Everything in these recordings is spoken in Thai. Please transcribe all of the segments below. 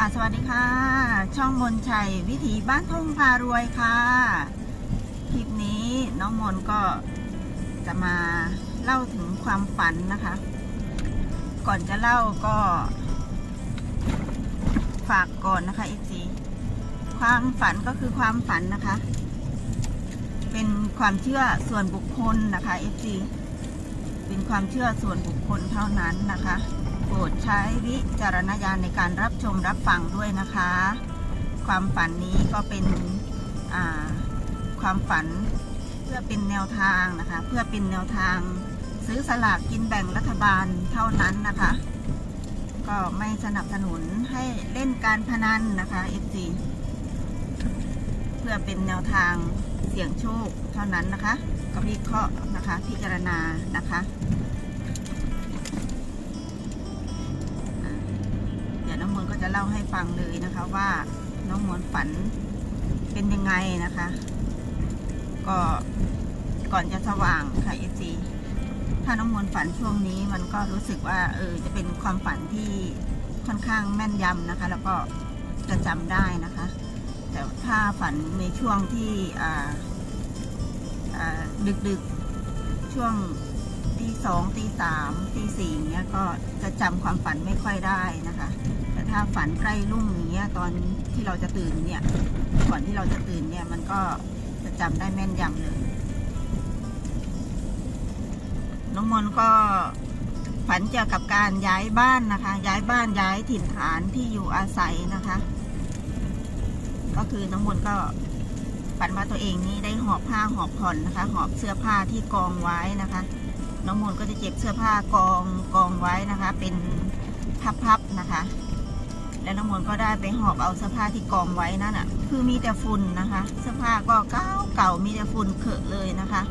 ค่ะสวัสดีค่ะ ช่องมนชัยวิถีบ้านทุ่งพารวยค่ะ คลิปนี้น้องมนก็จะมาเล่าถึงความฝันนะคะ ก่อนจะเล่าก็ ฝากก่อนนะคะเอจีความฝันก็คือความฝันนะคะ เป็นความเชื่อส่วนบุคคลนะคะเอจีเป็นความเชื่อส่วนบุคคลเท่านั้นนะคะ โปรดใช้วิจารณญาณในการรับชมรับฟังด้วยนะคะ ความฝันนี้ก็เป็นความฝันเพื่อเป็นแนวทางนะคะ เพื่อเป็นแนวทางซื้อสลากกินแบ่งรัฐบาลเท่านั้นนะคะ ก็ไม่สนับสนุนให้เล่นการพนันนะคะ FC เพื่อเป็นแนวทางเสี่ยงโชคเท่านั้นนะคะ ก็วิเคราะห์นะคะ พิจารณานะคะ องมนต์ก็จะเล่าให้ฟังเลยนะคะว่าน้องมนต์ฝันเป็นยังไงนะคะ ก็ก่อนจะสว่างค่ะเอซีถ้าน้องมนต์ฝันช่วงนี้มันก็รู้สึกว่าเออจะเป็นความฝันที่ค่อนข้างแม่นยำนะคะ แล้วก็จะจำได้นะคะ แต่ถ้าฝันในช่วงที่อ่าดึกๆช่วงตีสองตีสามตีสี่เนี้ยก็จะจำความฝันไม่ค่อยได้นะคะ ถ้าฝันใกล้รุ่งอย่างเงี้ยตอนที่เราจะตื่นเนี่ย ก่อนที่เราจะตื่นเนี่ย มันก็จะจำได้แม่นยำเลย น้องมนก็ฝันเกี่ยวกับการย้ายบ้านนะคะ ย้ายบ้านย้ายถิ่นฐานที่อยู่อาศัยนะคะ ก็คือน้องมนก็ฝันว่าตัวเองนี่ได้หอบผ้าหอบผ่อนนะคะ หอบเสื้อผ้าที่กองไว้นะคะ น้องมนก็จะเก็บเสื้อผ้ากองกองไว้นะคะ เป็นพับๆนะคะ แล้วน้องมนต์ก็ได้ไปหอบเอาเสื้อผ้าที่กองไว้นั่นอะ คือมีแต่ฝุ่นนะคะ เสื้อผ้าก็เก่าเก่ามีแต่ฝุ่นเขอะเลยนะคะ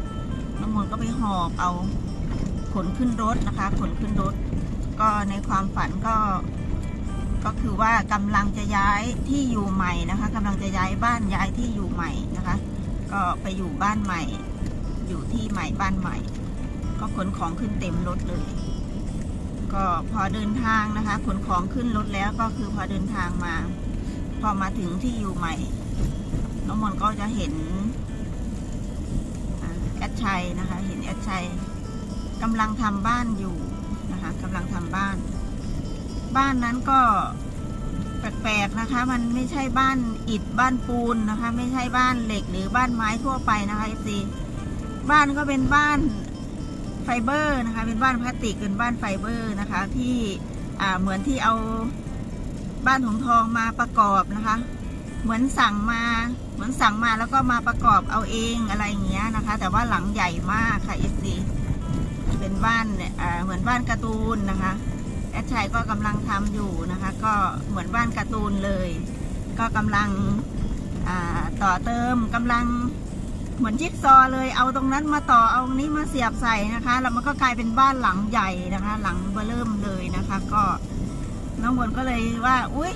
น้องมนต์ก็ไปหอบเอาขนขึ้นรถนะคะ ขนขึ้นรถ ก็ในความฝันก็ ก็คือว่ากำลังจะย้ายที่อยู่ใหม่นะคะกำลังจะย้ายบ้านย้ายที่อยู่ใหม่นะคะ ก็ไปอยู่บ้านใหม่ อยู่ที่ใหม่บ้านใหม่ ก็ขนของขึ้นเต็มรถเลย ก็พอเดินทางนะคะขนของขึ้นรถแล้วก็คือพอเดินทางมา พอมาถึงที่อยู่ใหม่ น้องมนก็จะเห็นอแอดชัยนะคะ เห็นแอดชัยกำลังทำบ้านอยู่นะคะกำลังทำบ้าน บ้านนั้นก็แปลกๆนะคะ มันไม่ใช่บ้านอิฐบ้านปูนนะคะ ไม่ใช่บ้านเหล็กหรือบ้านไม้ทั่วไปนะคะซีบ้านก็เป็นบ้าน ไฟเบอร์นะคะ เป็นบ้านพลาสติกเป็นบ้านไฟเบอร์นะคะ ที่เหมือนที่เอาบ้านหงทองมาประกอบนะคะ เหมือนสั่งมาเหมือนสั่งมาแล้วก็มาประกอบเอาเองอะไรอย่างเงี้ยนะคะ แต่ว่าหลังใหญ่มากค่ะเอซีเป็นบ้านเนี่ยเหมือนบ้านการ์ตูนนะคะแอดชัยก็กำลังทำอยู่นะคะ ก็เหมือนบ้านการ์ตูนเลย ก็กำลังต่อเติมกำลัง เหมือนจิ๊กซอเลยเอาตรงนั้นมาต่อเอาตรงนี้มาเสียบใส่นะคะแล้วมันก็กลายเป็นบ้านหลังใหญ่นะคะ หลังเบอร์เริ่มเลยนะคะ ก็น้องบนก็เลยว่า อุ้ย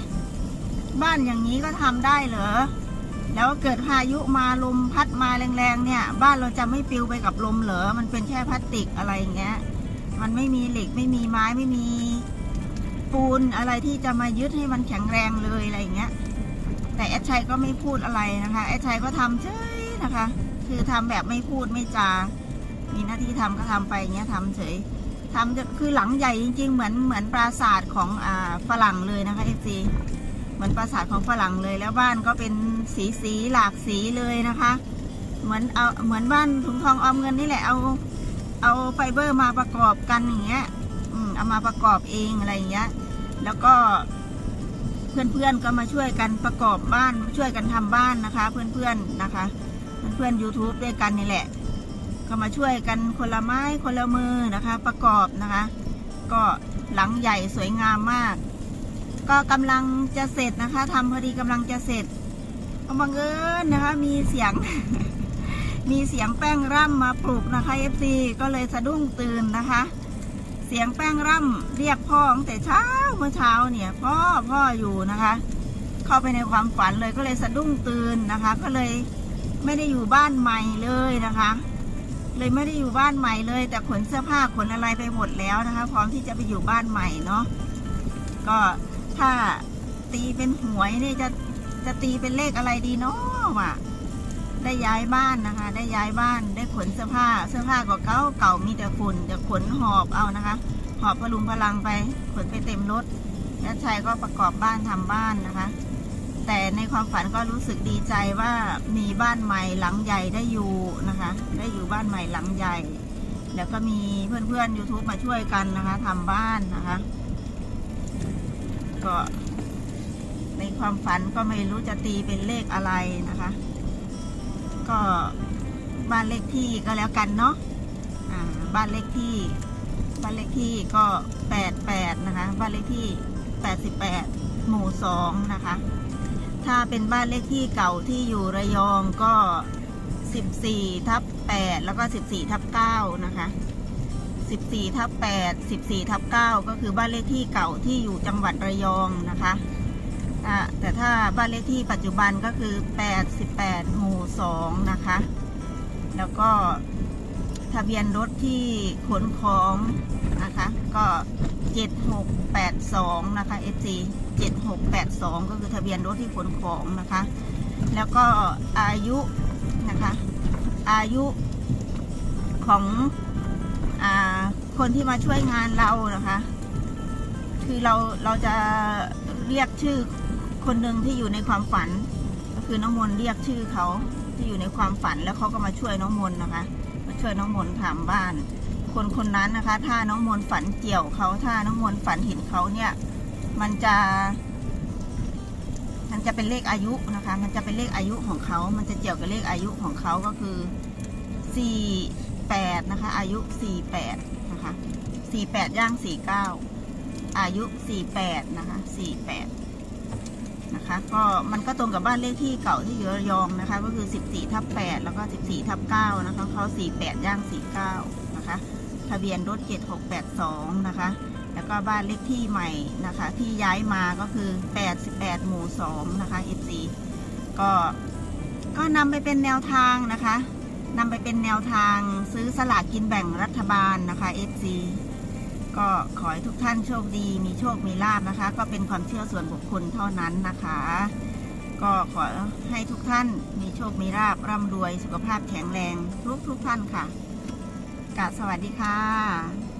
บ้านอย่างนี้ก็ทำได้เหรอแล้วเกิดพายุมาลมพัดมาแรงๆเนี่ย บ้านเราจะไม่ปลิวไปกับลมเหรอมันเป็นแค่พลาสติกอะไรอย่างเงี้ย มันไม่มีเหล็กไม่มีไม้ไม่มีปูนอะไรที่จะมายึดให้มันแข็งแรงเลยอะไรอย่างเงี้ย แต่แอดชัยก็ไม่พูดอะไรนะคะ แอดชัยก็ทำเฉยนะคะ คือทำแบบไม่พูดไม่จา มีหน้าที่ทำก็ทำไปเงี้ยทำเฉยทำคือหลังใหญ่จริง ๆ เหมือนเหมือนปราสาทของอ่าฝรั่งเลยนะคะเอฟซีเหมือนปราสาทของฝรั่งเลยแล้วบ้านก็เป็นสีสีหลากสีเลยนะคะ เหมือนเอาเหมือนบ้านถุงทองออมเงินนี่แหละเอาเอาไฟเบอร์มาประกอบกันอย่างเงี้ยอืมเอามาประกอบเองอะไรอย่างเงี้ย แล้วก็เพื่อนๆก็มาช่วยกันประกอบบ้านช่วยกันทำบ้านนะคะ เพื่อนๆนะคะ เพื่อนๆ YouTube ด้วยกันนี่แหละ ก็มาช่วยกันคนละไม้คนละมือนะคะ ประกอบนะคะ ก็หลังใหญ่สวยงามมาก ก็กำลังจะเสร็จนะคะทำพอดีกำลังจะเสร็จก็บังเอิญนะคะ มีเสียง มีเสียงแป้งร่ำมาปลุกนะคะ FC ก็เลยสะดุ้งตื่นนะคะ เสียงแป้งร่ำเรียกพ่อตั้งแต่เช้าเมื่อเช้าเนี่ย พ่อพ่ออยู่นะคะ เข้าไปในความฝันเลยก็เลยสะดุ้งตื่นนะคะ ก็เลย ไม่ได้อยู่บ้านใหม่เลยนะคะ เลยไม่ได้อยู่บ้านใหม่เลย แต่ขนเสื้อผ้าขนอะไรไปหมดแล้วนะคะ พร้อมที่จะไปอยู่บ้านใหม่เนาะก็ถ้าตีเป็นหวยนี่จะจะตีเป็นเลขอะไรดีเนาะว่ะได้ย้ายบ้านนะคะ ได้ย้ายบ้านได้ขนเสื้อผ้า เสื้อผ้าก็เก่าเก่ามีแต่ฝุ่นจะขนหอบเอานะคะ หอบพลุงพลังไปขนไปเต็มรถยัดชัยก็ประกอบบ้านทำบ้านนะคะ แต่ในความฝันก็รู้สึกดีใจว่ามีบ้านใหม่หลังใหญ่ได้อยู่นะคะ ได้อยู่บ้านใหม่หลังใหญ่ แล้วก็มีเพื่อนๆ YouTube มาช่วยกันนะคะทำบ้านนะคะ ก็ในความฝันก็ไม่รู้จะตีเป็นเลขอะไรนะคะ ก็บ้านเลขที่ก็แล้วกันเนาะบ้านเลขที่ บ้านเลขที่ก็แปดแปดนะคะ บ้านเลขที่แปดสิบแปดหมู่สองนะคะ ถ้าเป็นบ้านเลขที่เก่าที่อยู่ระยองก็สิบสี่ทับแปดแล้วก็สิบสี่ทับเก้านะคะสิบสี่ทับแปดสิบสี่ทับเก้าก็คือบ้านเลขที่เก่าที่อยู่จังหวัดระยองนะคะแต่ถ้าบ้านเลขที่ปัจจุบันก็คือแปดสิบแปดหมู่สองนะคะ แล้วก็ทะเบียนรถที่ขนของนะคะ ก็ 7682 นะคะ FC 7682 ก็คือทะเบียนรถที่ขนของนะคะ แล้วก็อายุนะคะ อายุของอาคนที่มาช่วยงานเรานะคะ คือเราเราจะเรียกชื่อคนหนึ่งที่อยู่ในความฝัน ก็คือน้องมนเรียกชื่อเขาที่อยู่ในความฝันแล้วเขาก็มาช่วยน้องมนนะคะ มาช่วยน้องมนต์ทำบ้าน คนคนนั้นนะคะ ถ้าน้องมนฝันเกี่ยวเขาถ้าน้องมนฝันเห็นเขาเนี่ย มันจะ มันจะเป็นเลขอายุนะคะ มันจะเป็นเลขอายุของเขา มันจะเกี่ยวกับเลขอายุของเขาก็คือสี่แปดนะคะ อายุสี่แปดนะคะสี่แปดย่างสี่เก้าอายุสี่แปดนะคะสี่แปดนะคะก็มันก็ตรงกับบ้านเลขที่เก่าที่อยู่ระยองนะคะ ก็คือ 14ทับ8แล้วก็ 14ทับ9นะคะเขา48ย่าง49 นะคะทะเบียนรถ 7682 นะคะ แล้วก็บ้านเลขที่ใหม่นะคะ ที่ย้ายมาก็คือ 88 หมู่ 2 นะคะ FC ก็ ก็นำไปเป็นแนวทางนะคะนำไปเป็นแนวทางซื้อสลากกินแบ่งรัฐบาลนะคะ FC ก็ขอให้ทุกท่านโชคดี มีโชค มีลาบนะคะ ก็เป็นความเชื่อส่วนบุคคลเท่านั้นนะคะ ก็ขอให้ทุกท่านมีโชค มีลาบร่ำรวย สุขภาพแข็งแรงทุกทุกท่านค่ะ กาสวัสดีค่ะ